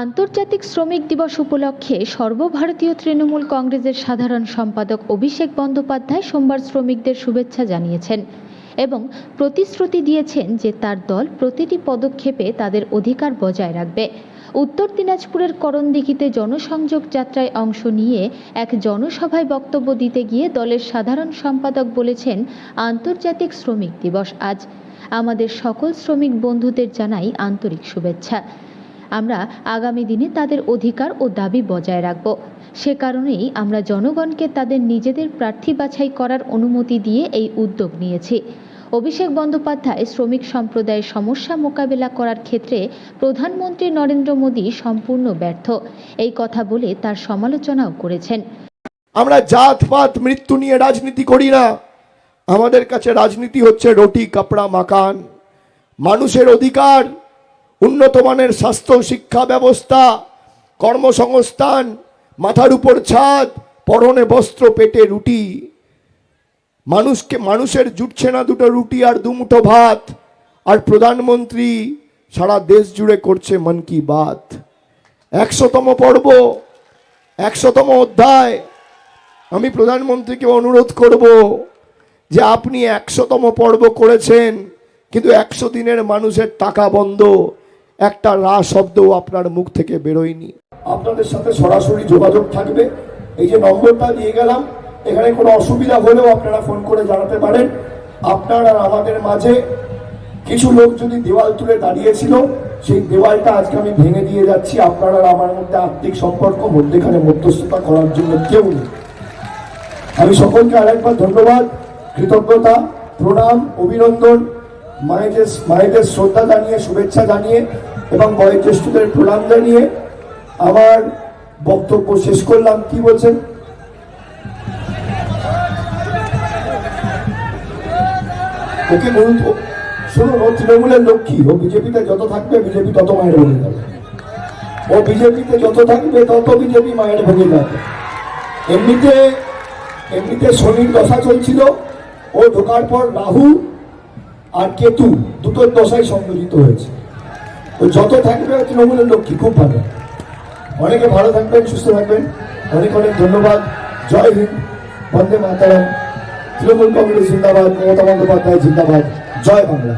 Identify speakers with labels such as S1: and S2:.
S1: আন্তর্জাতিক শ্রমিক দিবস উপলক্ষে সর্বভারতীয় তৃণমূল কংগ্রেসের সাধারণ সম্পাদক অভিষেক বন্দ্যোপাধ্যায় সোমবার শ্রমিকদের শুভেচ্ছা জানিয়েছেন এবং প্রতিশ্রুতি দিয়েছেন যে তার দল প্রতিটি পদক্ষেপে তাদের অধিকার বজায় রাখবে। উত্তর দিনাজপুরের করণদিঘিতে জনসংযোগ যাত্রায় অংশ নিয়ে এক জনসভায় বক্তব্য দিতে গিয়ে দলের সাধারণ সম্পাদক বলেছেন, আন্তর্জাতিক শ্রমিক দিবস আজ। আমাদের সকল শ্রমিক বন্ধুদের জানাই আন্তরিক শুভেচ্ছা। আমরা আগামী দিনে তাদের অধিকার ও দাবি বজায় রাখব। সে কারণেই আমরা জনগণকে তাদের নিজেদের প্রার্থী বাছাই করার অনুমতি দিয়ে এই উদ্যোগ নিয়েছি। অভিষেক বন্দ্যোপাধ্যায় শ্রমিক সম্প্রদায়ের সমস্যা মোকাবেলা করার ক্ষেত্রে প্রধানমন্ত্রী নরেন্দ্র মোদী সম্পূর্ণ ব্যর্থ। এই কথা বলে তার সমালোচনাও করেছেন।
S2: আমরা জাত, পাত, মৃত্যু নিয়ে রাজনীতি করি না। আমাদের কাছে রাজনীতি হচ্ছে রুটি, কাপড়া মাকান মানুষের অধিকার উন্নত মানের স্বাস্থ্য শিক্ষা ব্যবস্থা, কর্মসংস্থান, মাথার উপর ছাদ, পরনে বস্ত্র, পেটে রুটি। মানুষকে, মানুষের জুটছে না দুটো রুটি আর দুমুঠো ভাত। আর প্রধানমন্ত্রী সারা দেশ জুড়ে করছে মন কি বাত। একশোতম পর্ব, একশোতম অধ্যায়। আমি প্রধানমন্ত্রীকে অনুরোধ করব যে আপনি একশোতম পর্ব করেছেন, কিন্তু একশো দিনের মানুষের টাকা বন্ধ। একটা রা শব্দও আপনার মুখ থেকে বেরোয়নি। আপনাদের সাথে সরাসরি যোগাযোগ থাকবে। এই যে নম্বরটা দিয়ে গেলাম, এখানে কোনো অসুবিধা হলেও আপনারা ফোন করে জানাতে পারেন। আপনার আর আমাদের মাঝে কিছু লোক যদি দেওয়াল তুলে দাঁড়িয়েছিল, সেই দেওয়ালটা আজকে আমি ভেঙে দিয়ে যাচ্ছি। আপনার আর আমার মধ্যে আর্থিক সম্পর্ক, মধ্যেখানে মধ্যস্থতা করার জন্য কেউ নেই। আমি সকলকে আরেকবার ধন্যবাদ, কৃতজ্ঞতা, প্রণাম, অভিনন্দন, মায়েদের মায়েদের শ্রদ্ধা জানিয়ে, শুভেচ্ছা জানিয়ে এবং বয়োজ্যেষ্ঠদের প্রণাম জানিয়ে আমার বক্তব্য শেষ করলাম। কি বলছেন? ওকে তো, শুনুন ও তৃণমূলের লক্ষ্মী। ও বিজেপিতে যত থাকবে বিজেপি তত মায়ের ভেঙে যাবে। ও বিজেপিতে যত থাকবে তত বিজেপি মায়ের ভেঙে যাবে। এমনিতে এমনিতে শনির দশা চলছিল। ও ঢোকার পর রাহু আর কেতু দুটোর দশাই সংযোজিত হয়েছে। তো যত থাকবে তৃণমূলের লক্ষ্মী, খুব ভালো। অনেকে ভালো থাকবেন, সুস্থ থাকবেন। অনেক অনেক ধন্যবাদ। জয় হিন্দ, বন্দে মাতারাম। তৃণমূল কংগ্রেস জিন্দাবাদ, মমতা বন্দ্যোপাধ্যায় জিন্দাবাদ। জয় বাংলা।